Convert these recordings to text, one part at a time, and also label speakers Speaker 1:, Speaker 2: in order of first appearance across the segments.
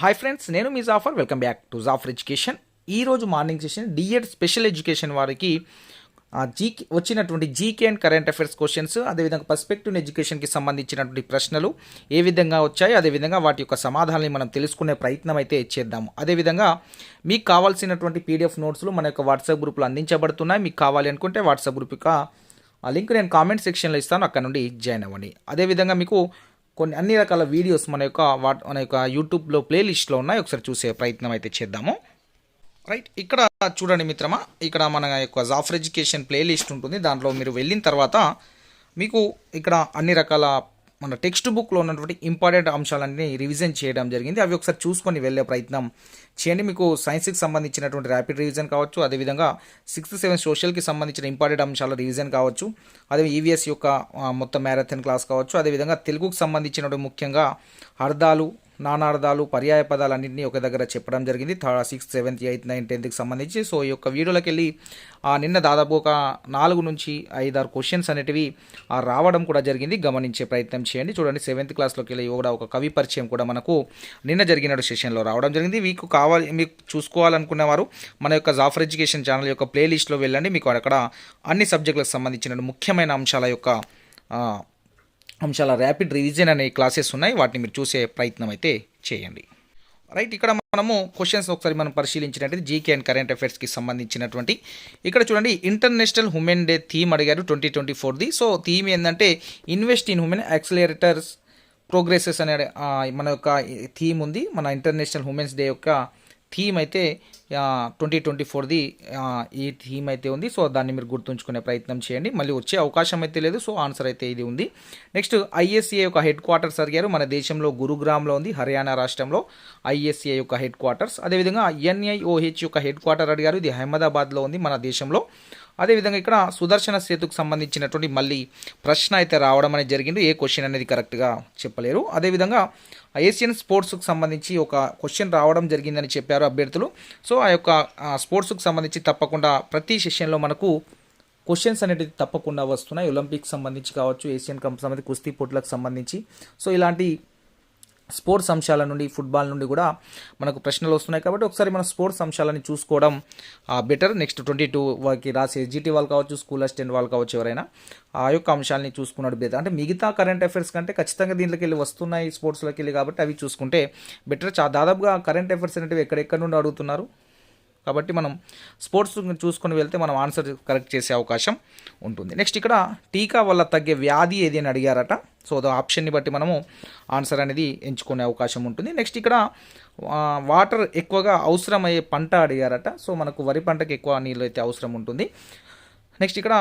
Speaker 1: Hi friends నేను మీ Jafar welcome back to Jafar education ఈ రోజు morning session DEd special education వారికి GK వచ్చినటువంటి GK and current affairs questions అదేవిధంగా perspective ఎడ్యుకేషన్కి సంబంధించినటువంటి ప్రశ్నలు ఏ విధంగా వచ్చాయి అదేవిధంగా వాటి యొక్క సమాధానాన్ని మనం తెలుసుకునే ప్రయత్నం అయితే చేద్దాము. అదేవిధంగా మీకు కావాల్సినటువంటి పీడిఎఫ్ నోట్స్లు మన యొక్క వాట్సాప్ గ్రూప్లో అందించబడుతున్నాయి. మీకు కావాలి అనుకుంటే వాట్సాప్ గ్రూప్ యొక్క ఆ లింక్ నేను కామెంట్ సెక్షన్లో ఇస్తాను. అక్కడ నుండి జాయిన్ అవ్వండి. అదేవిధంగా మీకు కొన్ని అన్ని రకాల వీడియోస్ మన యొక్క వాట్ మన యొక్క యూట్యూబ్లో ప్లేలిస్ట్లో ఉన్నాయి. ఒకసారి చూసే ప్రయత్నం అయితే చేద్దాము. రైట్ ఇక్కడ చూడండి మిత్రమా ఇక్కడ మన యొక్క జాఫర్ ఎడ్యుకేషన్ ప్లేలిస్ట్ ఉంటుంది. దాంట్లో మీరు వెళ్ళిన తర్వాత మీకు ఇక్కడ అన్ని రకాల మన టెక్స్ట్ బుక్లో ఉన్నటువంటి ఇంపార్టెంట్ అంశాలన్నీ రివిజన్ చేయడం జరిగింది. అవి ఒకసారి చూసుకొని వెళ్ళే ప్రయత్నం చేయండి. మీకు సైన్స్కి సంబంధించినటువంటి ర్యాపిడ్ రివిజన్ కావచ్చు అదేవిధంగా సిక్స్త్ సెవెన్ సోషల్కి సంబంధించిన ఇంపార్టెంట్ అంశాల రివిజన్ కావచ్చు అదే ఈవీఎస్ యొక్క మొత్తం మ్యారథాన్ క్లాస్ కావచ్చు అదేవిధంగా తెలుగుకు సంబంధించినటువంటి ముఖ్యంగా అర్థాలు నానార్థాలు పర్యాయ పదాలు అన్నింటినీ ఒక దగ్గర చెప్పడం జరిగింది. Third sixth seventh eighth nine టెన్త్కి సంబంధించి. సో ఈ యొక్క వీడియోలోకి వెళ్ళి ఆ, నిన్న దాదాపు ఒక నాలుగు నుంచి ఐదారు క్వశ్చన్స్ అనేటివి ఆ, రావడం కూడా జరిగింది. గమనించే ప్రయత్నం చేయండి. చూడండి సెవెంత్ క్లాస్లోకి వెళ్ళి కూడా ఒక కవి పరిచయం కూడా మనకు నిన్న జరిగిన సెషన్లో రావడం జరిగింది. మీకు కావాలి మీకు చూసుకోవాలనుకునేవారు మన యొక్క జాఫర్ ఎడ్యుకేషన్ ఛానల్ యొక్క ప్లేలిస్ట్లో వెళ్ళండి. మీకు అక్కడ అన్ని సబ్జెక్టులకు సంబంధించిన ముఖ్యమైన అంశాల యొక్క అంశాల ర్యాపిడ్ రివిజన్ అనే క్లాసెస్ ఉన్నాయి. వాటిని మీరు చూసే ప్రయత్నం అయితే చేయండి. రైట్ ఇక్కడ మనము క్వశ్చన్స్ ఒకసారి మనం పరిశీలించినట్టు జీకే అండ్ కరెంట్ అఫైర్స్కి సంబంధించినటువంటి ఇక్కడ చూడండి ఇంటర్నేషనల్ ఉమెన్ డే థీమ్ అడిగారు ట్వంటీ ట్వంటీ ఫోర్ది సో థీమ్ ఏంటంటే invest in women accelerators progresses అనే మన యొక్క థీమ్ ఉంది. మన ఇంటర్నేషనల్ ఉమెన్స్ డే యొక్క థీమ్ అయితే ట్వంటీ ట్వంటీ ఫోర్ది ఈ థీమ్ అయితే ఉంది. సో దాన్ని మీరు గుర్తుంచుకునే ప్రయత్నం చేయండి. మళ్ళీ వచ్చే అవకాశం అయితే లేదు. సో ఆన్సర్ అయితే ఇది ఉంది. నెక్స్ట్ ఐఎస్ఏ యొక్క హెడ్ క్వార్టర్స్ అడిగారు. మన దేశంలో గురుగ్రామ్లో ఉంది హర్యానా రాష్ట్రంలో ఐఎస్ఏ యొక్క హెడ్ క్వార్టర్స్. అదేవిధంగా ఎన్ఐఓహెచ్ యొక్క హెడ్ క్వార్టర్ అడిగారు. ఇది అహ్మదాబాద్లో ఉంది మన దేశంలో. అదేవిధంగా ఇక్కడ సుదర్శన సేతుకు సంబంధించినటువంటి మళ్ళీ ప్రశ్న అయితే రావడం అనేది జరిగింది. ఏ క్వశ్చన్ అనేది కరెక్ట్గా చెప్పలేరు. అదేవిధంగా ఏషియన్ స్పోర్ట్స్కి సంబంధించి ఒక క్వశ్చన్ రావడం జరిగిందని చెప్పారు అభ్యర్థులు. సో ఆ యొక్క స్పోర్ట్స్కు స్పోర్ట్స్కి సంబంధించి తప్పకుండా ప్రతి సెషన్లో మనకు క్వశ్చన్స్ అనేటివి తప్పకుండా వస్తున్నాయి. ఒలింపిక్స్ సంబంధించి కావచ్చు ఏషియన్ కప్ సంబంధించి కుస్తీ పోటీలకు సంబంధించి. సో ఇలాంటి స్పోర్ట్స్ అంశాల నుండి ఫుట్బాల్ నుండి కూడా మనకు ప్రశ్నలు వస్తున్నాయి కాబట్టి ఒకసారి మన స్పోర్ట్స్ అంశాలని చూసుకోవడం బెటర్ నెక్స్ట్ ట్వంటీ టూ వాళ్ళకి రాసే జీటీ వాళ్ళు కావచ్చు స్కూల్ అసిస్టెంట్ వాళ్ళు కావచ్చు ఎవరైనా ఆ యొక్క అంశాలని చూసుకున్నాడు బెటర్ అంటే మిగతా కరెంట్ అఫైర్స్ కంటే ఖచ్చితంగా దీంట్లోకి వెళ్ళి వస్తున్నాయి స్పోర్ట్స్లోకి వెళ్ళి కాబట్టి అవి చూసుకుంటే బెటర్ చా దాదాపుగా కరెంట్ అఫైర్స్ అనేవి ఎక్కడెక్కడ నుండి అడుగుతున్నారు? కాబట్టి మనం స్పోర్ట్స్ చూసుకొని వెళ్తే మనం ఆన్సర్ కరెక్ట్ చేసే అవకాశం ఉంటుంది. నెక్స్ట్ ఇక్కడ టీకా వల్ల తగ్గే వ్యాధి ఏది అని అడిగారట. సో అది ఆప్షన్ని బట్టి మనము ఆన్సర్ అనేది ఎంచుకునే అవకాశం ఉంటుంది. నెక్స్ట్ ఇక్కడ వాటర్ ఎక్కువగా అవసరమయ్యే పంట అడిగారట. సో మనకు వరి పంటకి ఎక్కువ నీళ్ళు అయితే అవసరం ఉంటుంది. నెక్స్ట్ ఇక్కడ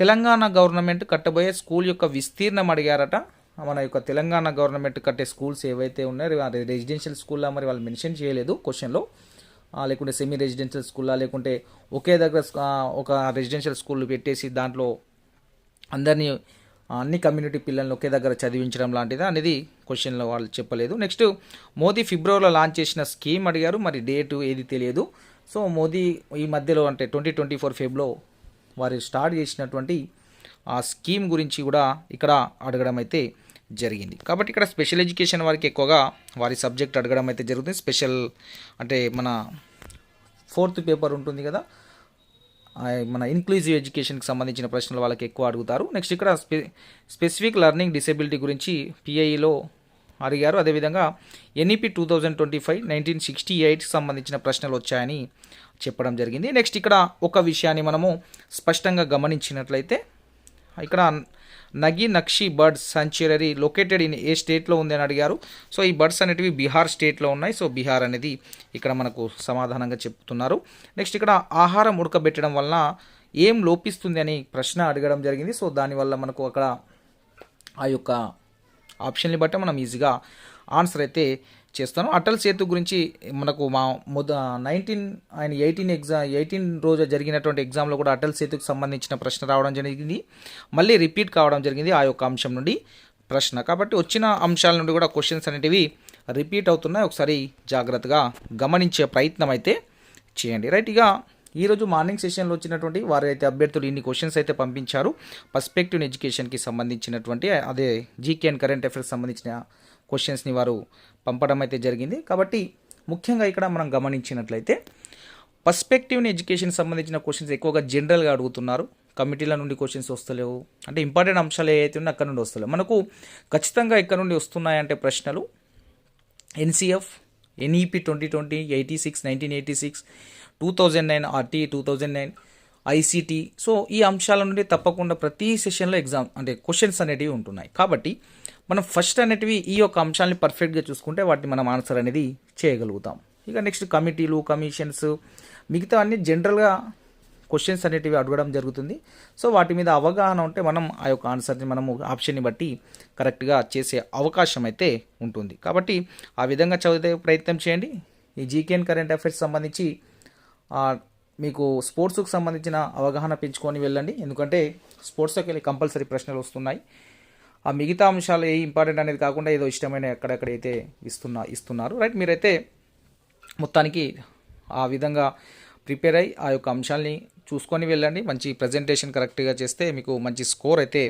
Speaker 1: తెలంగాణ గవర్నమెంట్ కట్టబోయే స్కూల్ యొక్క విస్తీర్ణం అడిగారట. మన యొక్క తెలంగాణ గవర్నమెంట్ కట్టే స్కూల్స్ ఏవైతే ఉన్నాయో అది రెసిడెన్షియల్ స్కూల్లో మరి వాళ్ళు మెన్షన్ చేయలేదు క్వశ్చన్లో. లేకుంటే సెమీ రెసిడెన్షియల్ స్కూల్లా లేకుంటే ఒకే దగ్గర ఒక రెసిడెన్షియల్ స్కూల్ పెట్టేసి దాంట్లో అందరినీ అన్ని కమ్యూనిటీ పిల్లల్ని ఒకే దగ్గర చదివించడం లాంటిది అనేది క్వశ్చన్లో వాళ్ళు చెప్పలేదు. నెక్స్ట్ మోదీ ఫిబ్రవరిలో లాంచ్ చేసిన స్కీమ్ అడిగారు. మరి డేటు ఏది తెలియదు. సో మోదీ ఈ మధ్యలో అంటే ట్వంటీ ట్వంటీ ఫోర్ ఫెబ్లో వారు స్టార్ట్ చేసినటువంటి ఆ స్కీమ్ గురించి కూడా ఇక్కడ అడగడం అయితే జరిగింది. కాబట్టి ఇక్కడ స్పెషల్ ఎడ్యుకేషన్ వారికి ఎక్కువగా వారి సబ్జెక్ట్ అడగడం అయితే జరుగుతుంది. స్పెషల్ అంటే మన ఫోర్త్ పేపర్ ఉంటుంది కదా మన ఇన్క్లూజివ్ ఎడ్యుకేషన్కి సంబంధించిన ప్రశ్నలు వాళ్ళకి ఎక్కువ అడుగుతారు. నెక్స్ట్ ఇక్కడ స్పె స్పెసిఫిక్ లెర్నింగ్ డిసేబిలిటీ గురించి పిఐఈలో అడిగారు. అదేవిధంగా NEP two thousand twenty five nineteen sixty ఎయిట్కి సంబంధించిన ప్రశ్నలు వచ్చాయని చెప్పడం జరిగింది. నెక్స్ట్ ఇక్కడ ఒక విషయాన్ని మనము స్పష్టంగా గమనించినట్లయితే ఇక్కడ Nagi Nakti birds sanctuary located in ఏ స్టేట్లో ఉంది అని అడిగారు. సో ఈ బర్డ్స్ అనేటివి బీహార్ స్టేట్లో ఉన్నాయి. సో బీహార్ అనేది ఇక్కడ మనకు సమాధానంగా చెప్తున్నారు. నెక్స్ట్ ఇక్కడ ఆహారం ఉడకబెట్టడం వలన ఏం లోపిస్తుంది అని ప్రశ్న అడగడం జరిగింది. సో దానివల్ల మనకు అక్కడ ఆ యొక్క ఆప్షన్ని బట్టి మనం ఈజీగా ఆన్సర్ అయితే చేస్తాను. అటల్ సేతు గురించి మనకు మా మొద నైన్టీన్ ఆయన ఎయిటీన్ ఎగ్జామ్ ఎయిటీన్ రోజు జరిగినటువంటి ఎగ్జామ్లో కూడా అటల్ సేతుకు సంబంధించిన ప్రశ్న రావడం జరిగింది. మళ్ళీ రిపీట్ కావడం జరిగింది ఆ యొక్క అంశం నుండి ప్రశ్న. కాబట్టి వచ్చిన అంశాల నుండి కూడా క్వశ్చన్స్ అనేటివి రిపీట్ అవుతున్నాయి. ఒకసారి జాగ్రత్తగా గమనించే ప్రయత్నం అయితే చేయండి. రైట్ ఇక ఈరోజు మార్నింగ్ సెషన్లో వచ్చినటువంటి వారు అయితే అభ్యర్థులు ఇన్ని క్వశ్చన్స్ అయితే పంపించారు. పర్స్పెక్టివ్ ఎడ్యుకేషన్కి సంబంధించినటువంటి అదే జీకే అండ్ కరెంట్ అఫైర్స్ సంబంధించిన క్వశ్చన్స్ని వారు పంపడం అయితే జరిగింది. కాబట్టి ముఖ్యంగా ఇక్కడ మనం గమనించినట్లయితే పర్స్పెక్టివ్ని ఎడ్యుకేషన్ సంబంధించిన క్వశ్చన్స్ ఎక్కువగా జనరల్గా అడుగుతున్నారు. కమిటీల నుండి క్వశ్చన్స్ వస్తలేవు. అంటే ఇంపార్టెంట్ అంశాలు ఏవైతే ఉన్నాయో అక్కడ నుండి వస్తలేవు. మనకు ఖచ్చితంగా ఇక్కడ నుండి వస్తున్నాయంటే ప్రశ్నలు. NCF NEP twenty twenty eighty six nineteen eighty six two thousand nine RT two thousand nine ICT so ఈ అంశాల నుండి తప్పకుండా ప్రతి సెషన్లో ఎగ్జామ్ అంటే క్వశ్చన్స్ అనేటివి ఉంటున్నాయి. కాబట్టి మనం ఫస్ట్ అనేటివి ఈ యొక్క అంశాలని పర్ఫెక్ట్గా చూసుకుంటే వాటిని మనం ఆన్సర్ అనేది చేయగలుగుతాం. ఇక నెక్స్ట్ కమిటీలు కమిషన్స్ మిగతా అన్ని జనరల్గా క్వశ్చన్స్ అనేటివి అడగడం జరుగుతుంది. సో వాటి మీద అవగాహన ఉంటే మనం ఆ యొక్క ఆన్సర్ని మనము ఆప్షన్ని బట్టి కరెక్ట్గా చేసే అవకాశం అయితే ఉంటుంది. కాబట్టి ఆ విధంగా చదివే ప్రయత్నం చేయండి. ఈ జీకేఎన్ కరెంట్ అఫైర్స్ సంబంధించి మీకు స్పోర్ట్స్కి సంబంధించిన అవగాహన పెంచుకొని వెళ్ళండి. ఎందుకంటే స్పోర్ట్స్లోకి వెళ్ళి కంపల్సరీ ప్రశ్నలు వస్తున్నాయి. ఆ మిగతా అంశాలు ఏ ఇంపార్టెంట్ అనేది కాకుండా ఏదో ఇష్టమైన ఎక్కడెక్కడైతే ఇస్తున్నా ఇస్తున్నారు. రైట్ మీరైతే మొత్తానికి ఆ విధంగా ప్రిపేర్ అయ్యి ఆ యొక్క అంశాల్ని చూసుకొని వెళ్ళండి. మంచి ప్రజెంటేషన్ కరెక్ట్గా చేస్తే మీకు మంచి స్కోర్ అయితే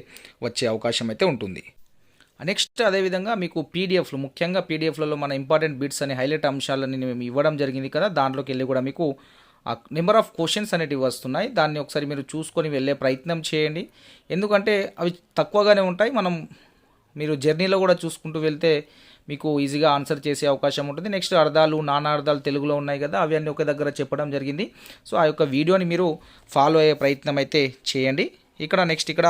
Speaker 1: వచ్చే అవకాశం అయితే ఉంటుంది. నెక్స్ట్ అదేవిధంగా మీకు పీడిఎఫ్లు ముఖ్యంగా పీడిఎఫ్లలో మన ఇంపార్టెంట్ బిట్స్ అనే హైలైట్ అంశాలని మేము ఇవ్వడం జరిగింది కదా దాంట్లోకి వెళ్ళి కూడా మీకు నెంబర్ ఆఫ్ క్వశ్చన్స్ అనేటివి వస్తున్నాయి. దాన్ని ఒకసారి మీరు చూసుకొని వెళ్ళే ప్రయత్నం చేయండి. ఎందుకంటే అవి తక్కువగానే ఉంటాయి. మనం మీరు జర్నీలో కూడా చూసుకుంటూ వెళ్తే మీకు ఈజీగా ఆన్సర్ చేసే అవకాశం ఉంటుంది. నెక్స్ట్ అర్థాలు నానా అర్థాలు తెలుగులో ఉన్నాయి కదా అవి అన్నీ ఒక దగ్గర చెప్పడం జరిగింది. సో ఆ యొక్క వీడియోని మీరు ఫాలో అయ్యే ప్రయత్నం అయితే చేయండి. ఇక్కడ నెక్స్ట్ ఇక్కడ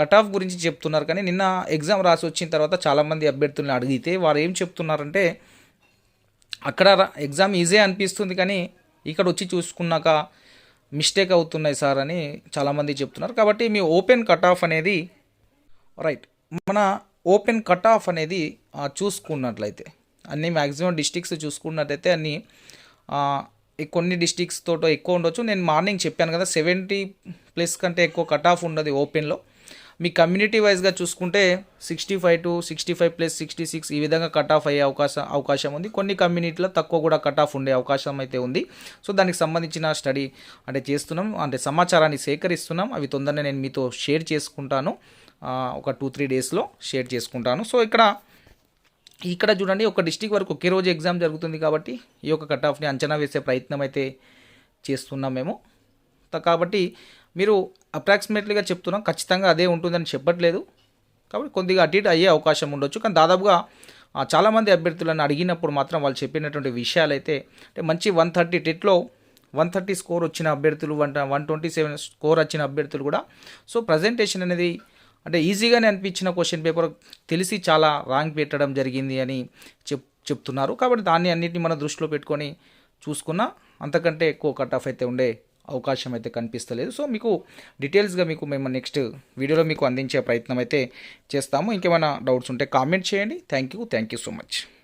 Speaker 1: కట్ ఆఫ్ గురించి చెప్తున్నారు కానీ నిన్న ఎగ్జామ్ రాసి వచ్చిన తర్వాత చాలామంది అభ్యర్థులను అడిగితే వారు ఏం చెప్తున్నారంటే అక్కడ ఎగ్జామ్ ఈజీ అనిపిస్తుంది కానీ ఇక్కడ వచ్చి చూసుకున్నాక మిస్టేక్ అవుతున్నాయి సార్ అని చాలామంది చెప్తున్నారు. కాబట్టి మీ ఓపెన్ కట్ ఆఫ్ అనేది రైట్ మన ఓపెన్ కట్ ఆఫ్ అనేది చూసుకున్నట్లయితే అన్ని మ్యాక్సిమం డిస్టిక్స్ చూసుకున్నట్లయితే అన్ని ఈ కొన్ని డిస్టిక్స్ తోటో ఎక్కువ ఉండొచ్చు. నేను మార్నింగ్ చెప్పాను కదా సెవెంటీ ప్లస్ కంటే ఎక్కువ కట్ ఆఫ్ ఉండదు ఓపెన్లో మీ కమ్యూనిటీ వైజ్గా చూసుకుంటే sixty five to sixty five plus sixty six ఈ విధంగా కట్ ఆఫ్ అయ్యే అవకాశం అవకాశం ఉంది. కొన్ని కమ్యూనిటీలో తక్కువ కూడా కట్ ఆఫ్ ఉండే అవకాశం అయితే ఉంది. సో దానికి సంబంధించిన స్టడీ అంటే చేస్తున్నాం. అంటే సమాచారాన్ని సేకరిస్తున్నాం. అవి తొందరనే నేను మీతో షేర్ చేసుకుంటాను. ఒక టూ త్రీ డేస్లో షేర్ చేసుకుంటాను. సో ఇక్కడ ఇక్కడ చూడండి. ఒక డిస్టిక్ వరకు ఒకే రోజు ఎగ్జామ్ జరుగుతుంది కాబట్టి ఈ యొక్క కట్ ఆఫ్ని అంచనా వేసే ప్రయత్నం అయితే చేస్తున్నాం మేము. కాబట్టి మీరు అప్రాక్సిమేట్లీగా చెప్తున్నాం ఖచ్చితంగా అదే ఉంటుందని చెప్పట్లేదు. కాబట్టి కొద్దిగా అటు ఇటు అయ్యే అవకాశం ఉండొచ్చు. కానీ దాదాపుగా చాలామంది అభ్యర్థులను అడిగినప్పుడు మాత్రం వాళ్ళు చెప్పినటువంటి విషయాలు అయితే అంటే మంచి వన్ థర్టీ టెట్లో వన్ థర్టీ స్కోర్ వచ్చిన అభ్యర్థులు one one twenty seven score వచ్చిన అభ్యర్థులు కూడా. సో ప్రజెంటేషన్ అనేది అంటే ఈజీగానే అనిపించిన క్వశ్చన్ పేపర్ తెలిసి చాలా ర్యాంక్ పెట్టడం జరిగింది అని చెప్ చెప్తున్నారు. కాబట్టి దాన్ని అన్నిటిని మనం దృష్టిలో పెట్టుకొని చూసుకున్న అంతకంటే ఎక్కువ కట్ ఆఫ్ అయితే ఉండే అవకాశం అయితే కనిపిస్తలేదు. సో మీకు డీటెయిల్స్గా మీకు మేము నెక్స్ట్ వీడియోలో మీకు అందించే ప్రయత్నం అయితే చేస్తాము. ఇంకేమైనా డౌట్స్ ఉంటే కామెంట్ చేయండి. Thank you thank you so much.